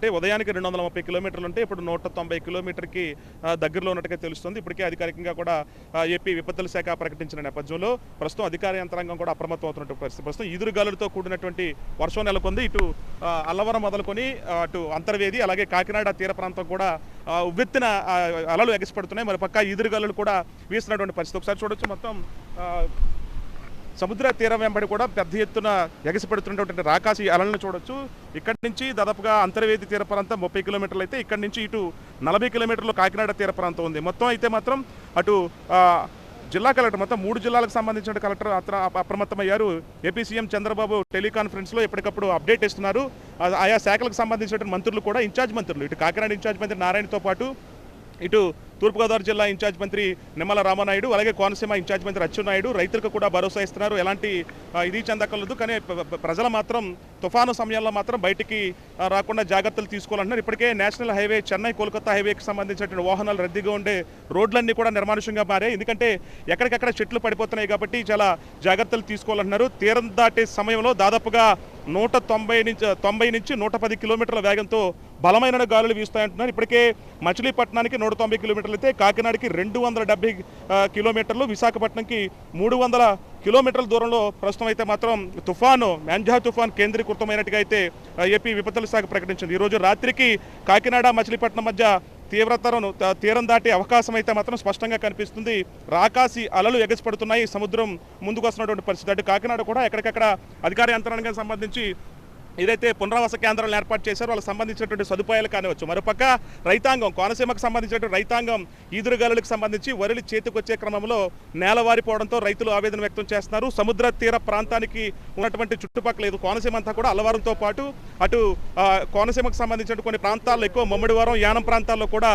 అంటే ఉదయానికి రెండు వందల ముప్పై కిలోమీటర్లు ఉంటే ఇప్పుడు నూట తొంభై కిలోమీటర్కి దగ్గరలో ఉన్నట్టుగా తెలుస్తుంది. ఇప్పటికే అధికారికంగా కూడా ఏపీ విపత్తుల శాఖ ప్రకటించిన నేపథ్యంలో ప్రస్తుతం అధికార యంత్రాంగం కూడా అప్రమత్తం అవుతున్నటువంటి పరిస్థితి ప్రస్తుతం ఈదురుగాలులతో కూడినటువంటి వర్షం నెలకొంది. ఇటు అల్లవరం మొదలుకొని అటు అంతర్వేది అలాగే కాకినాడ తీర ప్రాంతం కూడా ఉవ్వెత్తిన అలలు ఎగసిపడుతున్నాయి. మరి పక్క ఈదురుగాలులు కూడా వీస్తున్నటువంటి పరిస్థితి. ఒకసారి చూడొచ్చు మొత్తం సముద్ర తీరం వెంబడి కూడా పెద్ద ఎత్తున ఎగసిపెడుతున్నటువంటి రాకాసి అలలను చూడొచ్చు. ఇక్కడి నుంచి దాదాపుగా అంతర్వేది తీర ప్రాంతం ముప్పై కిలోమీటర్లు అయితే ఇక్కడి నుంచి ఇటు నలభై కిలోమీటర్లు కాకినాడ తీర ప్రాంతం ఉంది. మొత్తం అయితే మాత్రం అటు జిల్లా కలెక్టర్ మొత్తం మూడు జిల్లాలకు సంబంధించిన కలెక్టర్ అత్ర అప్రమత్తమయ్యారు. ఏపీ సీఎం చంద్రబాబు టెలికాన్ఫరెన్స్లో ఎప్పటికప్పుడు అప్డేట్ ఇస్తున్నారు. ఆయా శాఖలకు సంబంధించిన మంత్రులు కూడా ఇన్ఛార్జ్ మంత్రులు ఇటు కాకినాడ ఇన్ఛార్జ్ మంత్రి నారాయణతో పాటు ఇటు తూర్పుగోదావరి జిల్లా ఇన్ఛార్జ్ మంత్రి నిమ్మల రామనాయుడు అలాగే కోనసీమ ఇన్ఛార్జ్ మంత్రి అచ్చెన్నాయుడు రైతులకు కూడా భరోసా ఇస్తున్నారు. ఎలాంటి ఇది చెందకలదు కానీ ప్రజలు మాత్రం తుఫాను సమయంలో మాత్రం బయటికి రాకుండా జాగ్రత్తలు తీసుకోవాలంటున్నారు. ఇప్పటికే నేషనల్ హైవే చెన్నై కోల్కతా హైవేకి సంబంధించినటువంటి వాహనాలు రద్దీగా ఉండే రోడ్లన్నీ కూడా నిర్మానుష్యంగా మారాయి. ఎందుకంటే ఎక్కడికక్కడ చెట్లు పడిపోతున్నాయి కాబట్టి చాలా జాగ్రత్తలు తీసుకోవాలంటున్నారు. తీరం దాటే సమయంలో దాదాపుగా నూట తొంభై నుంచి తొంభై నుంచి నూట పది కిలోమీటర్ల వేగంతో బలమైన గాలులు వీస్తాయంటున్నారు. ఇప్పటికే మచిలీపట్నానికి నూట తొంభై కిలోమీటర్లు అయితే కాకినాడకి రెండు వందల డెబ్బై కిలోమీటర్లు విశాఖపట్నంకి మూడు వందల కిలోమీటర్ల దూరంలో ప్రస్తుతం అయితే మాత్రం తుఫాను మ్యాంజా తుఫాన్ కేంద్రీకృతమైనట్టుగా అయితే ఏపీ విపత్తుల శాఖ ప్రకటించింది. ఈరోజు రాత్రికి కాకినాడ మచిలీపట్నం మధ్య తీవ్రతరం తీరం దాటే అవకాశం అయితే మాత్రం స్పష్టంగా కనిపిస్తుంది. రాకాసి అలలు ఎగసిపడుతున్నాయి. సముద్రం ముందుకు వస్తున్నటువంటి పరిస్థితి. అటు కాకినాడ కూడా ఎక్కడికక్కడ అధికార యంత్రాంగానికి సంబంధించి ఏదైతే పునరావాస కేంద్రాలను ఏర్పాటు చేశారో వాళ్ళకి సంబంధించినటువంటి సదుపాయాలు కానివచ్చు మరోపక్క రైతాంగం కోనసీమకు సంబంధించినటువంటి రైతాంగం ఈదురుగాలులకు సంబంధించి వరిలు చేతికొచ్చే క్రమంలో నేలవారిపోవడంతో రైతులు ఆవేదన వ్యక్తం చేస్తున్నారు. సముద్ర తీర ప్రాంతానికి ఉన్నటువంటి చుట్టుపక్కల లేదు కోనసీమ అంతా కూడా అలవారంతో పాటు అటు కోనసీమకు సంబంధించిన కొన్ని ప్రాంతాల్లో ఎక్కువ మమ్మడివారం యానం ప్రాంతాల్లో కూడా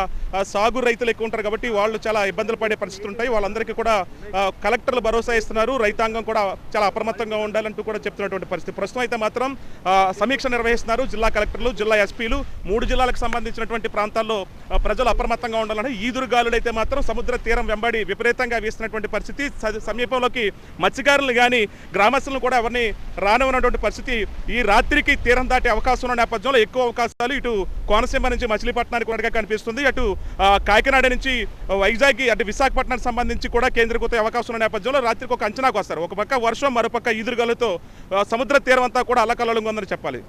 సాగు రైతులు ఎక్కువ ఉంటారు కాబట్టి వాళ్ళు చాలా ఇబ్బందులు పడే పరిస్థితులు ఉంటాయి. వాళ్ళందరికీ కూడా కలెక్టర్లు భరోసా ఇస్తున్నారు. రైతాంగం కూడా చాలా అప్రమత్తంగా ఉండాలంటూ కూడా చెప్తున్నటువంటి పరిస్థితి. ప్రస్తుతం అయితే మాత్రం సమీక్ష నిర్వహిస్తున్నారు జిల్లా కలెక్టర్లు జిల్లా ఎస్పీలు. మూడు జిల్లాలకు సంబంధించినటువంటి ప్రాంతాల్లో ప్రజలు అప్రమత్తంగా ఉండాలని ఈదురుగాలులు అయితే మాత్రం సముద్ర తీరం వెంబడి విపరీతంగా వీస్తున్నటువంటి పరిస్థితి. సమీపంలోకి మత్స్యకారులు కానీ గ్రామస్తులను కూడా ఎవరిని రానివ్వనటువంటి పరిస్థితి ఈ రాత్రికి తీరం దాటే అవకాశం ఉన్న నేపథ్యంలో ఎక్కువ అవకాశాలు ఇటు కోనసీమ నుంచి మచిలీపట్నానికి కూడా కనిపిస్తుంది. అటు కాకినాడ నుంచి వైజాగ్ అంటే విశాఖపట్నానికి సంబంధించి కూడా కేంద్రీకృత అవకాశం ఉన్న నేపథ్యంలో రాత్రికి ఒక అంచనాకు వస్తారు. ఒక పక్క వర్షం మరోపక్క ఈదురుగలతో సముద్ర తీరం అంతా కూడా అల్లకల్లంగా ఉందని చెప్పాలి.